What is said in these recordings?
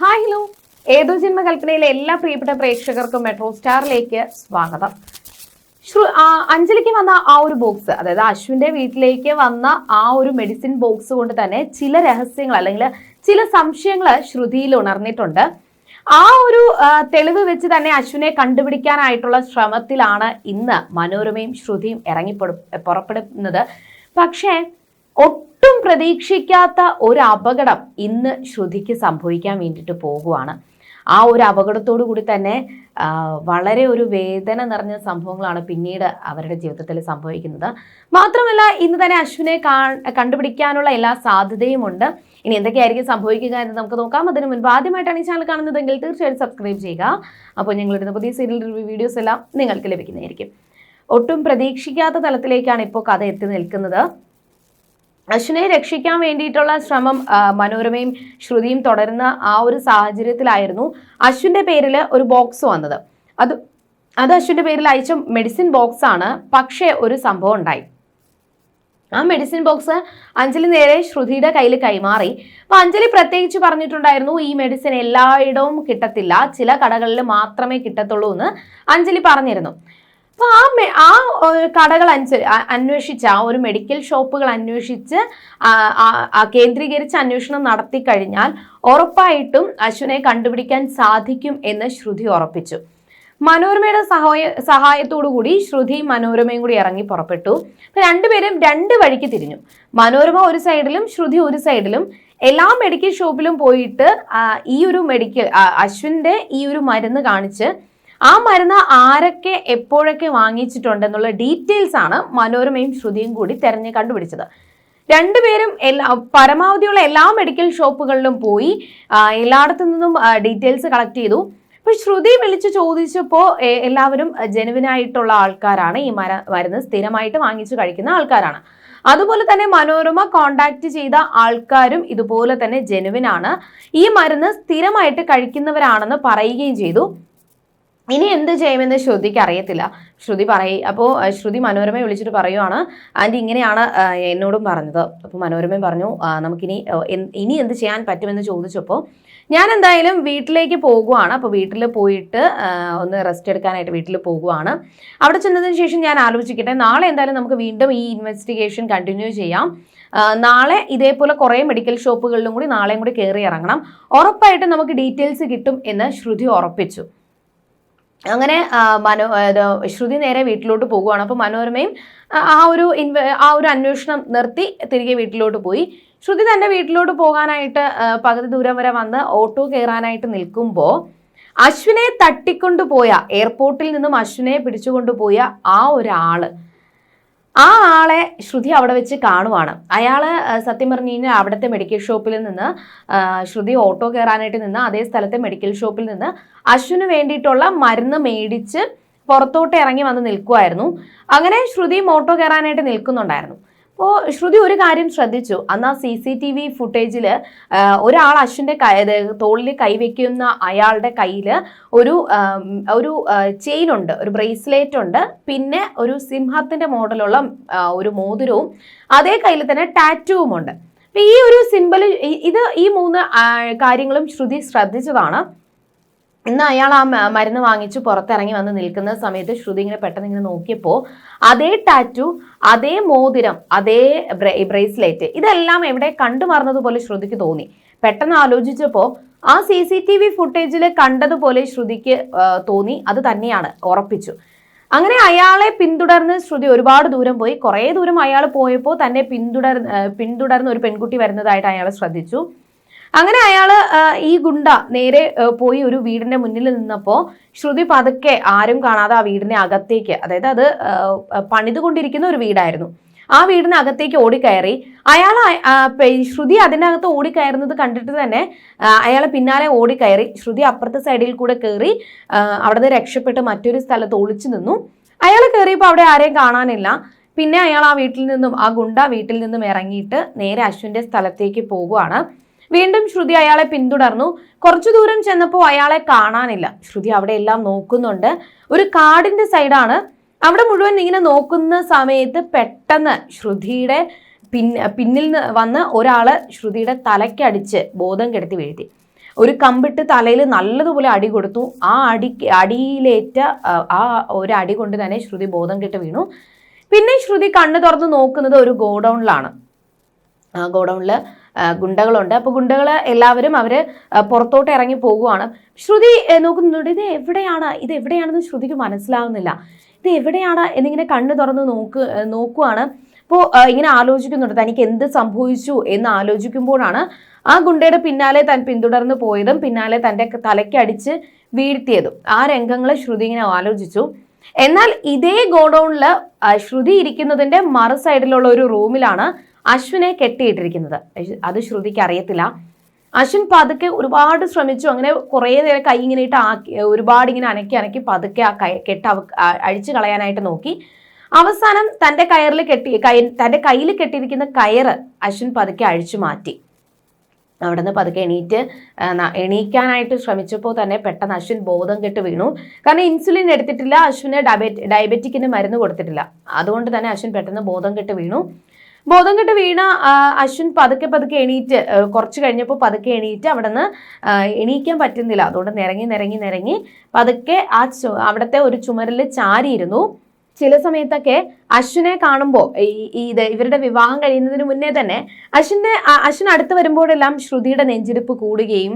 Hi hello ഏതോ ജന്മകൽപ്പനയിലെ എല്ലാ പ്രിയപ്പെട്ട പ്രേക്ഷകർക്കും മെട്രോ സ്റ്റാറിലേക്ക് സ്വാഗതം. അഞ്ജലിക്ക് വന്ന ആ ഒരു ബോക്സ് അതായത് അശ്വിന്റെ വീട്ടിലേക്ക് വന്ന ആ ഒരു മെഡിസിൻ ബോക്സ് കൊണ്ട് തന്നെ ചില രഹസ്യങ്ങൾ അല്ലെങ്കിൽ ചില സംശയങ്ങൾ ശ്രുതിയിൽ ഉണർന്നിട്ടുണ്ട്. ആ ഒരു തെളിവ് വെച്ച് തന്നെ അശ്വിനെ കണ്ടുപിടിക്കാനായിട്ടുള്ള ശ്രമത്തിലാണ് ഇന്ന് മനോരമയും ശ്രുതിയും ഇറങ്ങി പുറപ്പെടുന്നത്. പക്ഷേ ഒട്ടും പ്രതീക്ഷിക്കാത്ത ഒരു അപകടം ഇന്ന് ശ്രുതിക്ക് സംഭവിക്കാൻ വേണ്ടിയിട്ട് പോകുവാണ്. ആ ഒരു അപകടത്തോടു കൂടി തന്നെ വളരെ ഒരു വേദന നിറഞ്ഞ സംഭവങ്ങളാണ് പിന്നീട് അവരുടെ ജീവിതത്തിൽ സംഭവിക്കുന്നത്. മാത്രമല്ല ഇന്ന് തന്നെ അശ്വിനെ കണ്ടുപിടിക്കാനുള്ള എല്ലാ സാധ്യതയും ഉണ്ട് ഇനി എന്തൊക്കെയായിരിക്കും സംഭവിക്കുക എന്ന് നമുക്ക് നോക്കാം. അതിന് മുൻപ് ആദ്യമായിട്ടാണ് ഈ ചാനൽ കാണുന്നതെങ്കിൽ തീർച്ചയായിട്ടും സബ്സ്ക്രൈബ് ചെയ്യുക. അപ്പോൾ ഞങ്ങളിടുന്ന പുതിയ സീരിയൽ റിവ്യൂ വീഡിയോസ് എല്ലാം നിങ്ങൾക്ക് ലഭിക്കുന്നതായിരിക്കും. ഒട്ടും പ്രതീക്ഷിക്കാത്ത തലത്തിലേക്കാണ് ഇപ്പോൾ കഥ എത്തി നിൽക്കുന്നത്. അശ്വിനെ രക്ഷിക്കാൻ വേണ്ടിയിട്ടുള്ള ശ്രമം മനോരമയും ശ്രുതിയും തുടരുന്ന ആ ഒരു സാഹചര്യത്തിലായിരുന്നു അശ്വിന്റെ പേരിൽ ഒരു ബോക്സ് വന്നത്. അത് അത് അശ്വിന്റെ പേരിൽ അയച്ച മെഡിസിൻ ബോക്സ് ആണ്. പക്ഷേ ഒരു സംഭവം ഉണ്ടായി. ആ മെഡിസിൻ ബോക്സ് അഞ്ജലി നേരെ ശ്രുതിയുടെ കയ്യിൽ കൈമാറി. അപ്പൊ അഞ്ജലി പ്രത്യേകിച്ച് പറഞ്ഞിട്ടുണ്ടായിരുന്നു ഈ മെഡിസിൻ എല്ലായിടവും കിട്ടത്തില്ല. ചില കടകളിൽ മാത്രമേ കിട്ടത്തുള്ളൂ എന്ന് അഞ്ജലി പറഞ്ഞിരുന്നു. അപ്പൊ ആ ആ കടകൾ അനുസ അന്വേഷിച്ച് ആ ഒരു മെഡിക്കൽ ഷോപ്പുകൾ അന്വേഷിച്ച് കേന്ദ്രീകരിച്ച് അന്വേഷണം നടത്തി കഴിഞ്ഞാൽ ഉറപ്പായിട്ടും അശ്വിനെ കണ്ടുപിടിക്കാൻ സാധിക്കും എന്ന് ശ്രുതി ഉറപ്പിച്ചു. മനോരമയുടെ സഹായ സഹായത്തോടു കൂടി ശ്രുതി മനോരമയും കൂടി ഇറങ്ങി പുറപ്പെട്ടു. രണ്ടുപേരും രണ്ട് വഴിക്ക് തിരിഞ്ഞു. മനോരമ ഒരു സൈഡിലും ശ്രുതി ഒരു സൈഡിലും. എല്ലാ മെഡിക്കൽ ഷോപ്പിലും പോയിട്ട് ഈ ഒരു മെഡിക്കൽ അശ്വിന്റെ ഈ ഒരു മരുന്ന് കാണിച്ച് ആ മരുന്ന് ആരൊക്കെ എപ്പോഴൊക്കെ വാങ്ങിച്ചിട്ടുണ്ടെന്നുള്ള ഡീറ്റെയിൽസ് ആണ് മനോരമയും ശ്രുതിയും കൂടി തെരഞ്ഞ് കണ്ടുപിടിച്ചത്. രണ്ടുപേരും എല്ലാ പരമാവധിയുള്ള എല്ലാ മെഡിക്കൽ ഷോപ്പുകളിലും പോയി എല്ലായിടത്തു നിന്നും ഡീറ്റെയിൽസ് കളക്ട് ചെയ്തു. അപ്പൊ ശ്രുതി വിളിച്ചു ചോദിച്ചപ്പോൾ എല്ലാവരും ജനുവിനായിട്ടുള്ള ആൾക്കാരാണ്. ഈ മര മരുന്ന് സ്ഥിരമായിട്ട് വാങ്ങിച്ചു കഴിക്കുന്ന ആൾക്കാരാണ്. അതുപോലെ തന്നെ മനോരമ കോണ്ടാക്ട് ചെയ്ത ആൾക്കാരും ഇതുപോലെ തന്നെ ജനുവിനാണ് ഈ മരുന്ന് സ്ഥിരമായിട്ട് കഴിക്കുന്നവരാണെന്ന് പറയുകയും ചെയ്തു. ഇനി എന്ത് ചെയ്യുമെന്ന് ശ്രുതിക്ക് അറിയത്തില്ല. ശ്രുതി പറയും അപ്പോൾ ശ്രുതി മനോരമയെ വിളിച്ചിട്ട് പറയുവാണ് ആന്റി ഇങ്ങനെയാണ് എന്നോടും പറഞ്ഞത്. അപ്പോൾ മനോരമയും പറഞ്ഞു നമുക്കിനി ഇനി എന്ത് ചെയ്യാൻ പറ്റുമെന്ന് ചോദിച്ചപ്പോൾ ഞാൻ എന്തായാലും വീട്ടിലേക്ക് പോകുവാണ്. അപ്പോൾ വീട്ടിൽ പോയിട്ട് ഒന്ന് റെസ്റ്റ് എടുക്കാനായിട്ട് വീട്ടിൽ പോകുവാണ്. അവിടെ ചെന്നതിന് ശേഷം ഞാൻ ആലോചിക്കട്ടെ നാളെ എന്തായാലും നമുക്ക് വീണ്ടും ഈ ഇൻവെസ്റ്റിഗേഷൻ കണ്ടിന്യൂ ചെയ്യാം. നാളെ ഇതേപോലെ കുറേ മെഡിക്കൽ ഷോപ്പുകളിലും കൂടി നാളെയും കൂടി കയറി ഇറങ്ങണം. ഉറപ്പായിട്ടും നമുക്ക് ഡീറ്റെയിൽസ് കിട്ടും എന്ന് ശ്രുതി ഉറപ്പിച്ചു. അങ്ങനെ മനോ ശ്രുതി നേരെ വീട്ടിലോട്ട് പോകുവാണ്. അപ്പോൾ മനോരമയും ആ, ഒരു ആ ഒരു അന്വേഷണം നിർത്തി തിരികെ വീട്ടിലോട്ട് പോയി. ശ്രുതി തന്റെ വീട്ടിലോട്ട് പോകാനായിട്ട് പകുതി ദൂരം വരെ വന്ന് ഓട്ടോ കയറാനായിട്ട് നിൽക്കുമ്പോൾ അശ്വിനെ തട്ടിക്കൊണ്ടുപോയ എയർപോർട്ടിൽ നിന്നും അശ്വിനെ പിടിച്ചുകൊണ്ടുപോയ ആ ഒരാൾ ആ ആളെ ശ്രുതി അവിടെ വെച്ച് കാണുവാണ്. അയാൾ സത്യം പറഞ്ഞു കഴിഞ്ഞാൽ അവിടുത്തെ മെഡിക്കൽ ഷോപ്പിൽ നിന്ന് ശ്രുതി ഓട്ടോ കയറാനായിട്ട് നിന്ന് അതേ സ്ഥലത്തെ മെഡിക്കൽ ഷോപ്പിൽ നിന്ന് അശ്വിന് വേണ്ടിയിട്ടുള്ള മരുന്ന് മേടിച്ച് പുറത്തോട്ട് ഇറങ്ങി വന്ന് നിൽക്കുമായിരുന്നു അങ്ങനെ ശ്രുതി ഓട്ടോ കയറാനായിട്ട് നിൽക്കുന്നുണ്ടായിരുന്നു. അപ്പോൾ ശ്രുതി ഒരു കാര്യം ശ്രദ്ധിച്ചു. അന്ന് ആ സി സി ടി വി ഫുട്ടേജിൽ ഒരാൾ അശ്വിന്റെ കൈ തോളിൽ കൈവയ്ക്കുന്ന അയാളുടെ കയ്യിൽ ഒരു ഒരു ചെയിൻ ഉണ്ട് ഒരു ബ്രേസ്ലെറ്റ് ഉണ്ട് പിന്നെ ഒരു സിംഹത്തിന്റെ മോഡലുള്ള ഒരു മോതിരവും അതേ കയ്യിൽ തന്നെ ടാറ്റുവും ഉണ്ട്. ഈ ഒരു സിമ്പിൾ ഇത് ഈ മൂന്ന് കാര്യങ്ങളും ശ്രുതി ശ്രദ്ധിച്ചതാണ്. ഇന്ന് അയാൾ ആ മരുന്ന് വാങ്ങിച്ച് പുറത്തിറങ്ങി വന്ന് നിൽക്കുന്ന സമയത്ത് ശ്രുതി ഇങ്ങനെ പെട്ടെന്ന് ഇങ്ങനെ നോക്കിയപ്പോൾ അതേ ടാറ്റു അതേ മോതിരം അതേ ബ്രേസ്ലെറ്റ് ഇതെല്ലാം എവിടെ കണ്ടു മറന്നതുപോലെ ശ്രുതിക്ക് തോന്നി. പെട്ടെന്ന് ആലോചിച്ചപ്പോൾ ആ സി സി ടി വി ഫുട്ടേജിൽ കണ്ടതുപോലെ ശ്രുതിക്ക് തോന്നി. അത് തന്നെയാണ്. ഉറപ്പിച്ചു. അങ്ങനെ അയാളെ പിന്തുടർന്ന് ശ്രുതി ഒരുപാട് ദൂരം പോയി. കുറേ ദൂരം അയാൾ പോയപ്പോൾ തന്നെ പിന്തുടർ പിന്തുടർന്ന് ഒരു പെൺകുട്ടി വരുന്നതായിട്ട് അയാൾ ശ്രദ്ധിച്ചു. അങ്ങനെ അയാൾ ഈ ഗുണ്ട നേരെ പോയി ഒരു വീടിന്റെ മുന്നിൽ നിന്നപ്പോൾ ശ്രുതി പതുക്കെ ആരും കാണാതെ ആ വീടിന്റെ അകത്തേക്ക് അതായത് അത് പണിതുകൊണ്ടിരിക്കുന്ന ഒരു വീടായിരുന്നു. ആ വീടിന് അകത്തേക്ക് ഓടിക്കയറി. അയാൾ ശ്രുതി അതിനകത്ത് ഓടിക്കയറുന്നത് കണ്ടിട്ട് തന്നെ അയാൾ പിന്നാലെ ഓടിക്കയറി. ശ്രുതി അപ്പുറത്തെ സൈഡിൽ കൂടെ കയറി അവിടെ നിന്ന് രക്ഷപ്പെട്ട് മറ്റൊരു സ്ഥലത്ത് ഒളിച്ചു നിന്നു. അയാൾ കയറിയപ്പോൾ അവിടെ ആരെയും കാണാനില്ല. പിന്നെ അയാൾ ആ വീട്ടിൽ നിന്നും ആ ഗുണ്ട വീട്ടിൽ നിന്നും ഇറങ്ങിയിട്ട് നേരെ അശ്വിന്റെ സ്ഥലത്തേക്ക് പോകുവാണ്. വീണ്ടും ശ്രുതി അയാളെ പിന്തുടർന്നു. കുറച്ചു ദൂരം ചെന്നപ്പോൾ അയാളെ കാണാനില്ല. ശ്രുതി അവിടെ എല്ലാം നോക്കുന്നുണ്ട്. ഒരു കാടിന്റെ സൈഡാണ്. അവിടെ മുഴുവൻ ഇങ്ങനെ നോക്കുന്ന സമയത്ത് പെട്ടെന്ന് ശ്രുതിയുടെ പിന്നിൽ നിന്ന് വന്ന് ഒരാൾ ശ്രുതിയുടെ തലയ്ക്കടിച്ച് ബോധം കെടുത്തി വീഴ്ത്തി. ഒരു കമ്പിട്ട് തലയിൽ നല്ലതുപോലെ അടി കൊടുത്തു. ആ അടി അടിയിലേറ്റ ആ, ഒരു അടി കൊണ്ട് തന്നെ ശ്രുതി ബോധം കെട്ട് വീണു. പിന്നെ ശ്രുതി കണ്ണു തുറന്ന് നോക്കുന്നത് ഒരു ഗോഡൗണിലാണ്. ആ ഗോഡൗണിൽ ഗുണ്ടകളുണ്ട്. അപ്പോൾ ഗുണ്ടകൾ എല്ലാവരും അവർ പുറത്തോട്ട് ഇറങ്ങി പോകുവാണ്. ശ്രുതി നോക്കുന്നുണ്ട് ഇത് എവിടെയാണ്? ഇത് എവിടെയാണെന്ന് ശ്രുതിക്ക് മനസ്സിലാവുന്നില്ല. ഇത് എവിടെയാണ് എന്നിങ്ങനെ കണ്ണു തുറന്ന് നോക്ക് നോക്കുവാണ്. അപ്പോൾ ഇങ്ങനെ ആലോചിക്കുന്നുണ്ട് തനിക്ക് എന്ത് സംഭവിച്ചു എന്ന് ആലോചിക്കുമ്പോഴാണ് ആ ഗുണ്ടയുടെ പിന്നാലെ താൻ പിന്തുടർന്ന് പോയതും പിന്നാലെ തന്റെ തലയ്ക്കടിച്ച് വീഴ്ത്തിയതും. ആ രംഗങ്ങളെ ശ്രുതി ഇങ്ങനെ ആലോചിച്ചു. എന്നാൽ ഇതേ ഗോഡൗണിൽ ശ്രുതി ഇരിക്കുന്നതിന്റെ മറു സൈഡിലുള്ള ഒരു റൂമിലാണ് അശ്വിനെ കെട്ടിയിട്ടിരിക്കുന്നത്. അത് ശ്രുതിക്ക് അറിയത്തില്ല. അശ്വിൻ പതുക്കെ ഒരുപാട് ശ്രമിച്ചു. അങ്ങനെ കുറേ നേരം കൈ ഇങ്ങനെ ഇട്ട് ആക്കി ഒരുപാട് ഇങ്ങനെ അനക്കി അനക്കി പതുക്കെ ആ കൈ കെട്ട് അഴിച്ചു കളയാനായിട്ട് നോക്കി. അവസാനം തന്റെ കയറിൽ കെട്ടി കൈ തന്റെ കയ്യിൽ കെട്ടിയിരിക്കുന്ന കയറ് അശ്വിൻ പതുക്കെ അഴിച്ചു മാറ്റി. അവിടെ നിന്ന് പതുക്കെ എണീറ്റ് എണീക്കാനായിട്ട് ശ്രമിച്ചപ്പോൾ തന്നെ പെട്ടെന്ന് അശ്വിൻ ബോധം കെട്ട് വീണു. കാരണം ഇൻസുലിൻ എടുത്തിട്ടില്ല അശ്വിന് ഡയബറ്റ് ഡയബറ്റിക്കിന് മരുന്ന് കൊടുത്തിട്ടില്ല. അതുകൊണ്ട് തന്നെ അശ്വിൻ പെട്ടെന്ന് ബോധം കെട്ട് വീണു. ബോധം കെട്ട് വീണ അശ്വിൻ പതുക്കെ പതുക്കെ എണീറ്റ് കുറച്ച് കഴിഞ്ഞപ്പോൾ പതുക്കെ എണീറ്റ് അവിടെ നിന്ന് എണീക്കാൻ പറ്റുന്നില്ല. അതുകൊണ്ട് നിരങ്ങി നിരങ്ങി നിരങ്ങി പതുക്കെ ആ അവിടുത്തെ ഒരു ചുമരിൽ ചാരിയിരുന്നു. ചില സമയത്തൊക്കെ അശ്വിനെ കാണുമ്പോൾ ഈ ഇത് ഇവരുടെ വിവാഹം കഴിയുന്നതിന് മുന്നേ തന്നെ അശ്വിന്റെ അ- അശ്വിൻ അടുത്ത് വരുമ്പോഴെല്ലാം ശ്രുതിയുടെ നെഞ്ചിരിപ്പ് കൂടുകയും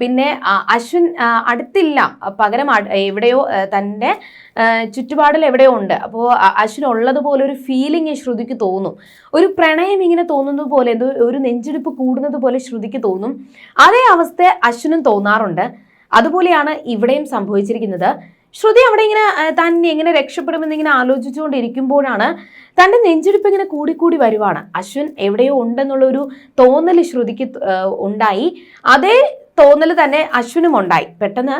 പിന്നെ അശ്വിൻ അടുത്തില്ല. പകരം എവിടെയോ തന്റെ ചുറ്റുപാടിൽ എവിടെയോ ഉണ്ട്. അപ്പോൾ അശ്വിൻ ഉള്ളതുപോലെ ഒരു ഫീലിംഗ് ശ്രുതിക്ക് തോന്നും. ഒരു പ്രണയം ഇങ്ങനെ തോന്നുന്നത് പോലെ എന്തോ ഒരു നെഞ്ചിടിപ്പ് കൂടുന്നത് പോലെ ശ്രുതിക്ക് തോന്നും. അതേ അവസ്ഥ അശ്വിനും തോന്നാറുണ്ട്. അതുപോലെയാണ് ഇവിടെയും സംഭവിച്ചിരിക്കുന്നത്. ശ്രുതി അവിടെ ഇങ്ങനെ താൻ എങ്ങനെ രക്ഷപ്പെടുമെന്ന് ഇങ്ങനെ ആലോചിച്ചുകൊണ്ടിരിക്കുമ്പോഴാണ് തന്റെ നെഞ്ചിടിപ്പ് ഇങ്ങനെ കൂടിക്കൂടി വരുവാണ്. അശ്വിൻ എവിടെയോ ഉണ്ടെന്നുള്ള ഒരു തോന്നൽ ശ്രുതിക്ക് ഉണ്ടായി. അതേ തോന്നൽ തന്നെ അശ്വിനും ഉണ്ടായി. പെട്ടെന്ന്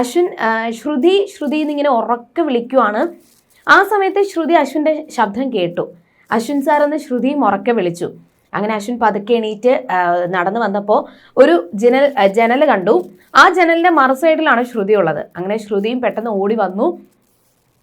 അശ്വിൻ ശ്രുതി ശ്രുതി എന്നിങ്ങനെ ഉറക്കെ വിളിക്കുവാണ്. ആ സമയത്ത് ശ്രുതി അശ്വിന്റെ ശബ്ദം കേട്ടു. അശ്വിൻ സാർ എന്ന് ശ്രുതിയും ഉറക്കെ വിളിച്ചു. അങ്ങനെ അശ്വിൻ പതുക്കെ എണീറ്റ് നടന്നു വന്നപ്പോൾ ഒരു ജനൽ ജനൽ കണ്ടു. ആ ജനലിന്റെ മറു സൈഡിലാണ് ശ്രുതി ഉള്ളത്. അങ്ങനെ ശ്രുതിയും പെട്ടെന്ന് ഓടി വന്നു.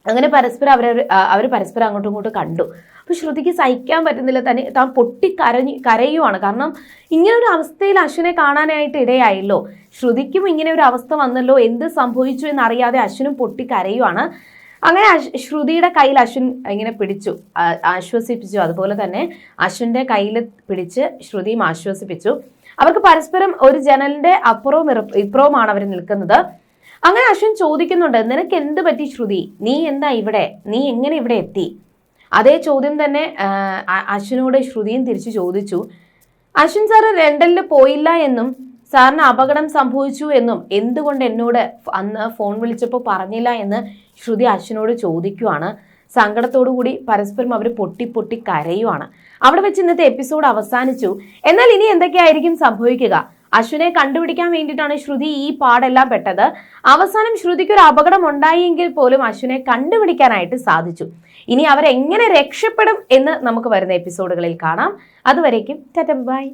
അങ്ങനെ പരസ്പരം അവർ അവർ പരസ്പരം അങ്ങോട്ടും ഇങ്ങോട്ടും കണ്ടു. അപ്പോൾ ശ്രുതിക്ക് സഹിക്കാൻ പറ്റുന്നില്ല. തന്നെ താൻ പൊട്ടി കരഞ്ഞു കരയുവാണ്. കാരണം ഇങ്ങനെ ഒരു അവസ്ഥയിൽ അശ്വിനെ കാണാനായിട്ട് ഇടയായല്ലോ. ശ്രുതിക്കും ഇങ്ങനെ ഒരു അവസ്ഥ വന്നല്ലോ. എന്ത് സംഭവിച്ചു എന്നറിയാതെ അശ്വിനും പൊട്ടി കരയുവാണ്. അങ്ങനെ ശ്രുതിയുടെ കയ്യിൽ അശ്വിൻ ഇങ്ങനെ പിടിച്ചു ആശ്വസിപ്പിച്ചു. അതുപോലെ തന്നെ അശ്വിന്റെ കയ്യിൽ പിടിച്ച് ശ്രുതിയും ആശ്വസിപ്പിച്ചു. അവർക്ക് പരസ്പരം ഒരു ജനലിന്റെ അപ്പുറവും ഇപ്പുറവുമാണ് അവർ നിൽക്കുന്നത്. അങ്ങനെ അശ്വിൻ ചോദിക്കുന്നുണ്ട് നിനക്ക് എന്ത് പറ്റി ശ്രുതി? നീ എന്താ ഇവിടെ? നീ എങ്ങനെ ഇവിടെ എത്തി? അതേ ചോദ്യം തന്നെ അശ്വിനോട് ശ്രുതിയും തിരിച്ചു ചോദിച്ചു. അശ്വിൻ സാറ് ലണ്ടനിൽ പോയില്ല എന്നും സാറിന് അപകടം സംഭവിച്ചു എന്നും എന്തുകൊണ്ട് എന്നോട് അന്ന് ഫോൺ വിളിച്ചപ്പോൾ പറഞ്ഞില്ല എന്ന് ശ്രുതി അശ്വിനോട് ചോദിക്കുവാണ്. കൂടി പരസ്പരം അവർ പൊട്ടി പൊട്ടി കരയുവാണ്. അവിടെ വെച്ച് ഇന്നത്തെ എപ്പിസോഡ് അവസാനിച്ചു. എന്നാൽ ഇനി എന്തൊക്കെയായിരിക്കും സംഭവിക്കുക? അശ്വിനെ കണ്ടുപിടിക്കാൻ വേണ്ടിയിട്ടാണ് ശ്രുതി ഈ പാടെല്ലാം പെട്ടത്. അവസാനം ശ്രുതിക്ക് ഒരു അപകടം ഉണ്ടായെങ്കിൽ പോലും അശ്വിനെ കണ്ടുപിടിക്കാനായിട്ട് സാധിച്ചു. ഇനി അവരെങ്ങനെ രക്ഷപ്പെടും എന്ന് നമുക്ക് വരുന്ന എപ്പിസോഡുകളിൽ കാണാം. അതുവരേക്കും ടാറ്റ ബൈ.